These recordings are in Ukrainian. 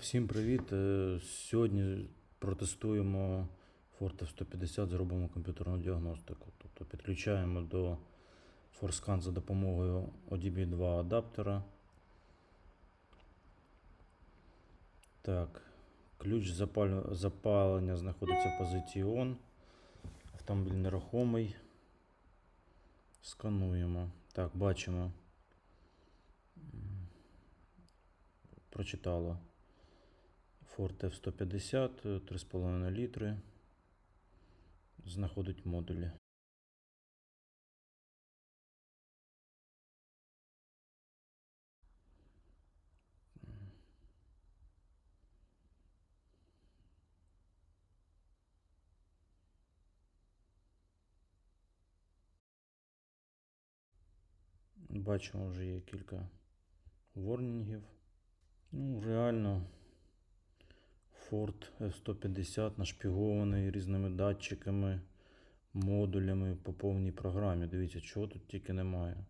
Всім привіт! Е, Сьогодні протестуємо Ford F150, зробимо комп'ютерну діагностику. Тобто підключаємо до ForScan за допомогою ODB2 адаптера. Так, ключ запалення знаходиться в позиції ON. Автомобіль нерухомий. Скануємо. Так, бачимо. Прочитало. Ford F150, е, 3,5 літри. Знаходить модулі. Бачимо, вже є кілька ворнінгів. Ну, реально. Ford F150 нашпігований різними датчиками, модулями по повній програмі. Дивіться, чого тут тільки немає.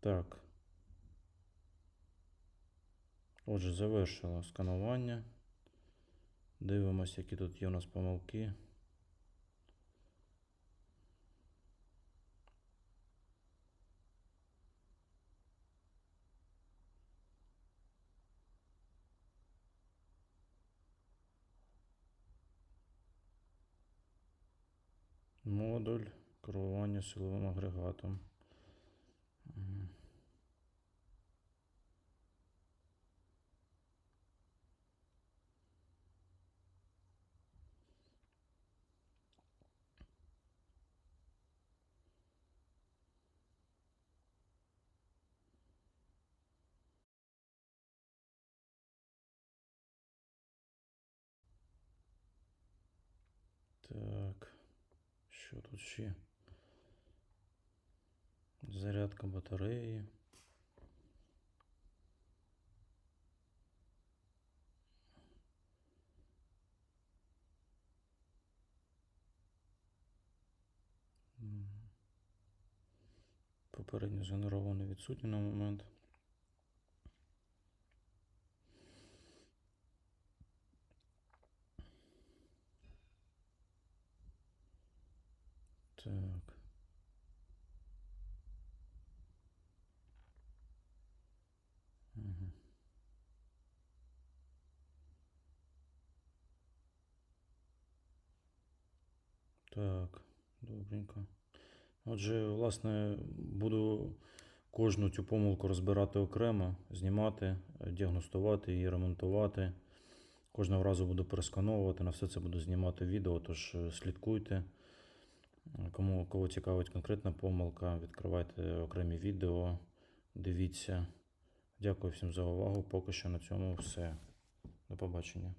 Так. Отже, завершило сканування. Дивимося, які тут є у нас помилки. Модуль керування силовим агрегатом. Так. Що тут ще? Зарядка батареї. Попередньо згенерований відсутній на момент. Так. Так, добренько. Отже, власне, буду кожну цю помилку розбирати окремо, знімати, е, діагностувати і ремонтувати. Кожного разу буду перескановувати, на все це буду знімати відео, тож е, слідкуйте. Кому кого цікавить конкретна помилка, відкривайте окремі відео, дивіться. Дякую всім за увагу. Поки що на цьому все. До побачення.